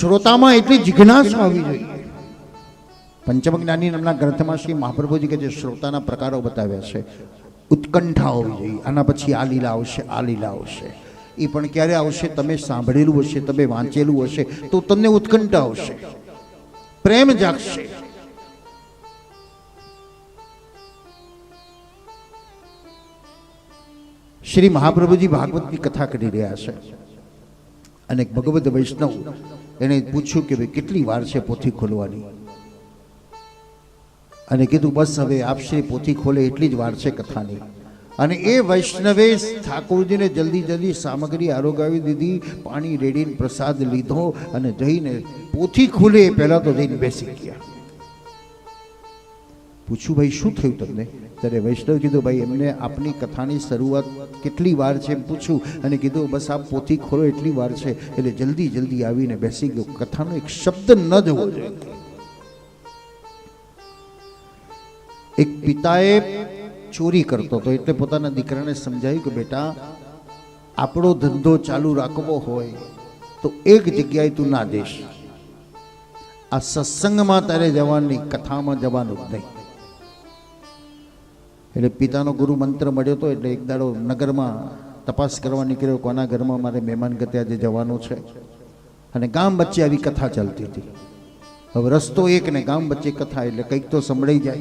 શ્રોતામાં એટલી જિજ્ઞાસા હોવી જોઈએ. પંચમ જ્ઞાની નામના ગ્રંથમાં શ્રી મહાપ્રભુજી કે જે શ્રોતાના પ્રકારો બતાવ્યા છે, ઉત્કંઠા હોવી જોઈએ, આના પછી આ લીલા આવશે, આ લીલા આવશે. એ પણ ક્યારે આવશે? તમે સાંભળેલું હશે, તમે વાંચેલું હશે, તો તમને ઉત્કંઠા આવશે. પ્રેમ જાગશે. શ્રી મહાપ્રભુજી ભાગવતની કથા કરી રહ્યા છે. અને ભગવદ વૈષ્ણવ એણે પૂછ્યું કે ભાઈ, કેટલી વાર છે પોથી ખોલવાની? અને કીધું, બસ હવે આપશે, પોથી ખોલે, એટલી જ વાર છે કથાની. અને એ વૈષ્ણવે ઠાકોરજીને જલ્દી જલ્દી સામગ્રી આરોગાવી દીધી, પાણી રેડીને પ્રસાદ લીધો અને જઈને પોથી ખુલે એ પહેલાં તો જઈને બેસી ગયા. પૂછ્યું, ભાઈ, શું થયું તમને? ત્યારે વૈષ્ણવ કીધું, ભાઈ, એમને આપની કથાની શરૂઆત કેટલી વાર છે? એમ પૂછ્યું અને કીધું, બસ આપ પોથી ખોલો, એટલી વાર છે. એટલે જલ્દી જલ્દી આવીને બેસી ગયો. કથાનો એક શબ્દ ન જવો જોઈએ. એક પિતાએ ચોરી કરતો હતો. એટલે પોતાના દીકરાને સમજાવ્યું કે, બેટા, આપણો ધંધો ચાલુ રાખવો હોય તો એક જગ્યાએ તું ના જઈશ. આ સત્સંગમાં તારે જવાની, કથામાં જવાનું નહીં. એટલે પિતાનો ગુરુ મંત્ર મળ્યો હતો એટલે એક દાડો નગરમાં તપાસ કરવા નીકળ્યો, કોના ઘરમાં મારે મહેમાન ગતે આજે જવાનું છે? અને ગામ વચ્ચે આવી કથા ચાલતી હતી. હવે રસ્તો એક ને ગામ વચ્ચે કથા, એટલે કંઈક તો સંભળાઈ જાય.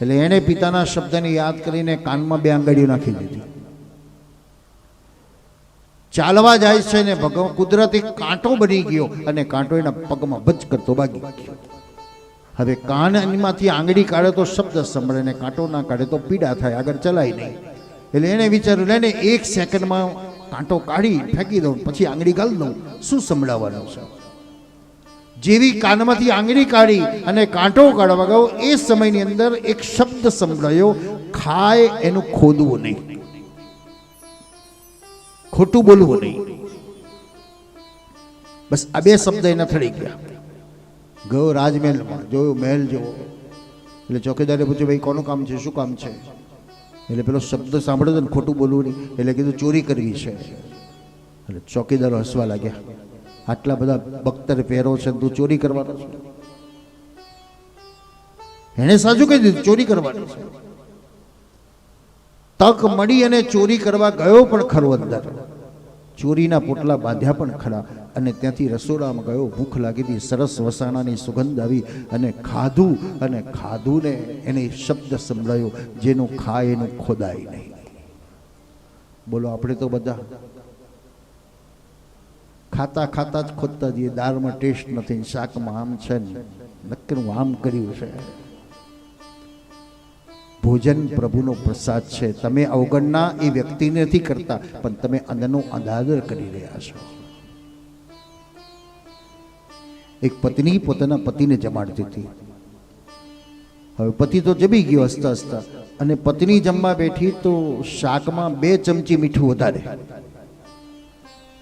એટલે એણે પિતાના શબ્દને યાદ કરીને કાનમાં બે આંગળીઓ નાખી દીધી. ચાલવા જાય છે ને ભગવાન કુદરતી કાંટો બની ગયો અને કાંટો એના પગમાં ભજ કરતો ભાગી ગયો. હવે કાનમાંથી આંગળી કાઢે તો શબ્દ સંભળે ને કાંટો ના કાઢે તો પીડા થાય, આગળ ચલાય નહીં. એટલે એને વિચાર્યું, લે ને, એક સેકન્ડમાં કાંટો કાઢી ફેંકી દઉં, પછી આંગળી ગાળી દઉં. શું સંભળાવવાનું છે? જેવી કાનમાંથી આંગળી કાઢી અને કાંટો કાઢવા ગયો, એ સમયની અંદર એક શબ્દ સંભળાયો, ખાય એનું ખોદવું નહીં. ખોટું બોલવું નહીં. બસ આ બે શબ્દ એના થડી ગયા. ગયો રાજમહેલમાં જોયો મહેલ જેવો. એટલે ચોકીદારે પૂછ્યું, ભાઈ, કોનું કામ છે? શું કામ છે? એટલે પેલો શબ્દ સાંભળ્યો ને ખોટું બોલવું નહીં. એટલે કીધું, ચોરી કરવી છે. એટલે ચોકીદારો હસવા લાગ્યા. આટલા બધા બખ્તર પહેરો છે તું ચોરી કરવાનો છે. એણે સાચું કહી દીધું, ચોરી કરવાનું છે. તક મળી અને ચોરી કરવા ગયો પણ ખરો અંદર. ચોરીના પોટલા બાંધ્યા પણ ખરા. અને ત્યાંથી રસોડામાં ગયો, ભૂખ લાગી હતી, સરસ વસાણાની સુગંધ આવી અને ખાધું અને ખાધું ને એને શબ્દ સંભળાયો, જેનું ખાય એનું ખોદાય નહીં. બોલો, આપણે તો બધા ખાતા ખાતા જ ખોદતા જઈએ, દાળમાં ટેસ્ટ નથી, શાકમાં આમ છે ને નક્કીનું આમ કર્યું છે. ભોજન પ્રભુનો પ્રસાદ છે. તમે અવગણના એ વ્યક્તિને નથી કરતા, પણ તમે અંદરનો અનાદર કરી રહ્યા છો. એક પત્ની પોતાના પતિને જમાડતી હતી હવે પતિ તો જમી ગયો હસતા હસતા. અને પત્ની જમવા બેઠી તો શાકમાં બે ચમચી મીઠું વધારે.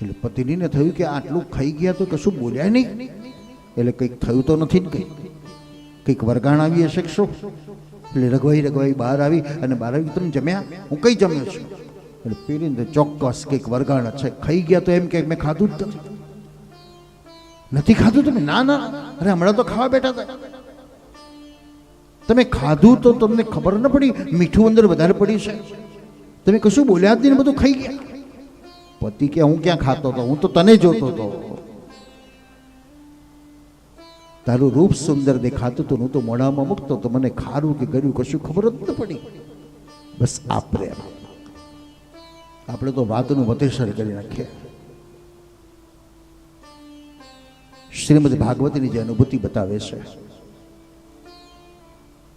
એટલે પત્નીને થયું કે આટલું ખાઈ ગયા તો કશું બોલ્યા નહીં. એટલે કંઈક થયું તો નથી ને કંઈક કંઈક વરગાણ આવી હશે શું? એટલે રઘવાઈ રઘવાઈ બહાર આવી અને બહાર આવી તમે જમ્યા? હું કઈ જમ્યો છું? એટલે પેલી તો ચોક્કસ કંઈક વરગાણ છે. ખાઈ ગયા તો એમ કે મેં ખાધું જ નથી. નથી ખાધું તમે? ના ના. અરે, હમણાં તો ખાવા બેઠા હતા. તમે ખાધું તો તમને ખબર ન પડી, મીઠું અંદર વધારે પડી છે. તમે કશું બોલ્યા જ નહીં બધું ખાઈ ગયા. પતિ કે, હું ક્યાં ખાતો હતો? હું તો તને જોતો હતો. તારું રૂપ સુંદર દેખાતું હતું હું તો મોઢામાં મૂકતો તો મને ખારું કે ગળ્યું કશું ખબર જ ન પડી. બસ આ પ્રેમ આપણે તો વાતનું વતેસર કરી નાખીએ. શ્રીમદ ભાગવતીની જે અનુભૂતિ બતાવે છે.